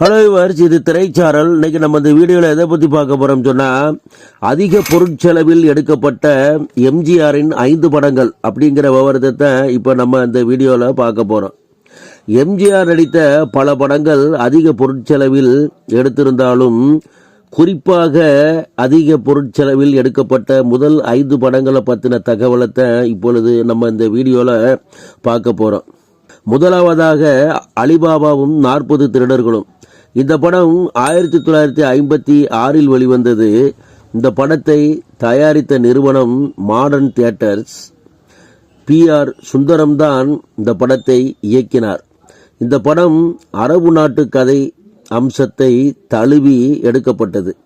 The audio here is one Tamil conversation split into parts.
ஹலோ வர்ஸ் இது திரைச்சாரல். இன்னைக்கு நம்ம இந்த வீடியோவில் எதை பற்றி பார்க்க போகிறோம் சொன்னால் அதிக பொருட்செலவில் எடுக்கப்பட்ட எம்ஜிஆரின் ஐந்து படங்கள் அப்படிங்கிற விவரத்தை இப்போ நம்ம இந்த வீடியோவில் பார்க்க போகிறோம் எம்ஜிஆர் நடித்த பல படங்கள் அதிக பொருட்செலவில் எடுத்திருந்தாலும் குறிப்பாக அதிக பொருட்செலவில் எடுக்கப்பட்ட முதல் ஐந்து படங்களை பற்றின தகவலத்தை இப்பொழுது நம்ம இந்த வீடியோவில் பார்க்க போகிறோம் முதலாவதாக அலிபாபாவும் நாற்பது திருடர்களும். இந்த படம் ஆயிரத்தி தொள்ளாயிரத்தி ஐம்பத்தி ஆறில் வெளிவந்தது. இந்த படத்தை தயாரித்த நிறுவனம் மாடர்ன் தியேட்டர்ஸ் பி ஆர் சுந்தரம்தான் இந்த படத்தை இயக்கினார். இந்த படம் அரபு நாட்டு கதை அம்சத்தை தழுவி எடுக்கப்பட்டது.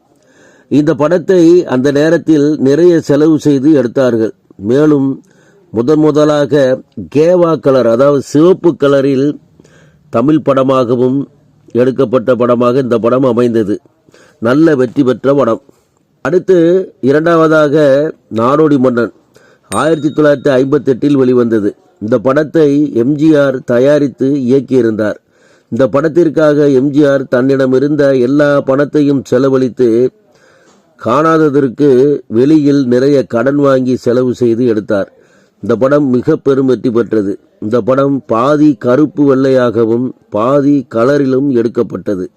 இந்த படத்தை அந்த நேரத்தில் நிறைய செலவு செய்து எடுத்தார்கள். மேலும் முதன் முதலாக கேவா கலர் அதாவது சிவப்பு கலரில் தமிழ் படமாகவும் எடுக்கப்பட்ட படமாக இந்த படம் அமைந்தது. நல்ல வெற்றி பெற்ற படம். அடுத்து இரண்டாவதாக நாடோடி மன்னன் ஆயிரத்தி தொள்ளாயிரத்தி ஐம்பத்தெட்டில் வெளிவந்தது. இந்த படத்தை எம்ஜிஆர் தயாரித்து இயக்கியிருந்தார். இந்த படத்திற்காக எம்ஜிஆர் தன்னிடமிருந்த எல்லா பணத்தையும் செலவழித்து காணாததற்கு வெளியில் நிறைய கடன் வாங்கி செலவு செய்து எடுத்தார். இந்த படம் மிக பெரும் வெற்றி பெற்றது. இந்த படம் பாதி கருப்பு வெள்ளையாகவும் பாதி கலரிலும் எடுக்கப்பட்டது.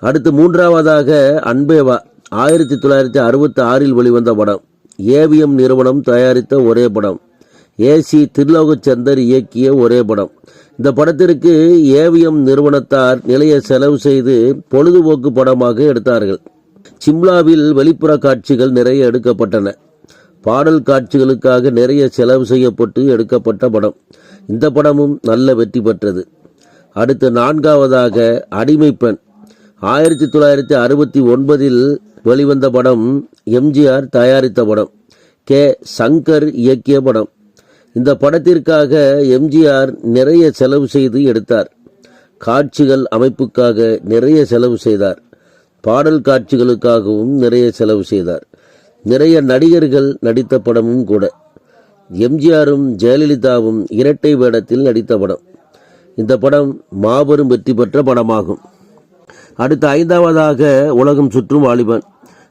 அடுத்து மூன்றாவதாக அன்பேவா ஆயிரத்தி தொள்ளாயிரத்தி அறுபத்தி ஆறில் வெளிவந்த படம். ஏவிஎம் நிறுவனம் தயாரித்த ஒரே படம். ஏசி திருலோகச்சந்தர் இயக்கிய ஒரே படம். இந்த படத்திற்கு ஏவிஎம் நிறுவனத்தார் நிலைய செலவு செய்து பொழுதுபோக்கு படமாக எடுத்தார்கள். சிம்லாவில் வெளிப்புற காட்சிகள் நிறைய எடுக்கப்பட்டன. பாடல் காட்சிகளுக்காக நிறைய செலவு செய்யப்பட்டு எடுக்கப்பட்ட படம். இந்த படமும் நல்ல வெற்றி பெற்றது. அடுத்து நான்காவதாக அடிமைப்பெண் ஆயிரத்தி தொள்ளாயிரத்தி அறுபத்தி ஒன்பதில் வெளிவந்த படம் எம்ஜிஆர் தயாரித்த படம். கே. சங்கர் இயக்கிய படம். இந்த படத்திற்காக எம்ஜிஆர் நிறைய செலவு செய்து எடுத்தார். காட்சிகள் அமைப்புக்காக நிறைய செலவு செய்தார். பாடல் காட்சிகளுக்காகவும் நிறைய செலவு செய்தார். நிறைய நடிகர்கள் நடித்த படமும் கூட. எம்ஜிஆரும் ஜெயலலிதாவும் இரட்டை வேடத்தில் நடித்த படம். இந்த படம் மாபெரும் வெற்றி பெற்ற படமாகும். அடுத்த ஐந்தாவதாக உலகம் சுற்றும் வாலிபன்.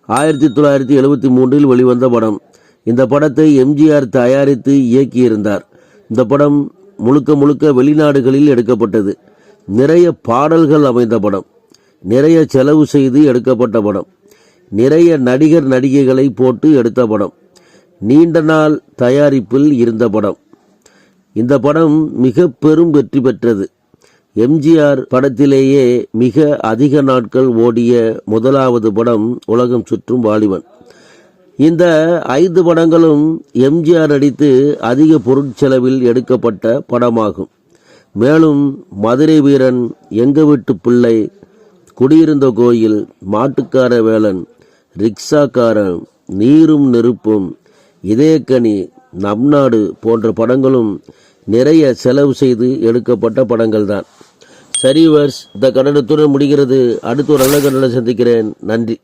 ஆயிரத்தி தொள்ளாயிரத்தி எழுபத்தி மூன்றில் வெளிவந்த படம். இந்த படத்தை எம்ஜிஆர் தயாரித்து இயக்கியிருந்தார். இந்த படம் முழுக்க முழுக்க வெளிநாடுகளில் எடுக்கப்பட்டது. நிறைய பாடல்கள் அமைந்த படம். நிறைய செலவு செய்து எடுக்கப்பட்ட படம். நிறைய நடிகர் நடிகைகளை போட்டு எடுத்த படம். நீண்ட நாள் தயாரிப்பில் இருந்த படம். இந்த படம் மிக பெரும் வெற்றி பெற்றது. எம்ஜிஆர் படத்திலேயே மிக அதிக நாட்கள் ஓடிய முதலாவது படம் உலகம் சுற்றும் வாலிபன். இந்த ஐந்து படங்களும் எம்ஜிஆர் நடித்து அதிக பொருட்செலவில் எடுக்கப்பட்ட படமாகும். மேலும் மதுரை வீரன் எங்க வீட்டு பிள்ளை குடியிருந்த கோயில் மாட்டுக்கார வேலன் ரிக்ஷாக்காரன் நீரும் நெருப்பும் இதயக்கனி நம் நாடு போன்ற படங்களும் நிறைய செலவு செய்து எடுக்கப்பட்ட படங்கள் தான் சரி வர்ஸ் இந்த கன்னடத்துடன் முடிகிறது. அடுத்து ஒரு நல்ல கன்னடம் சந்திக்கிறேன். நன்றி.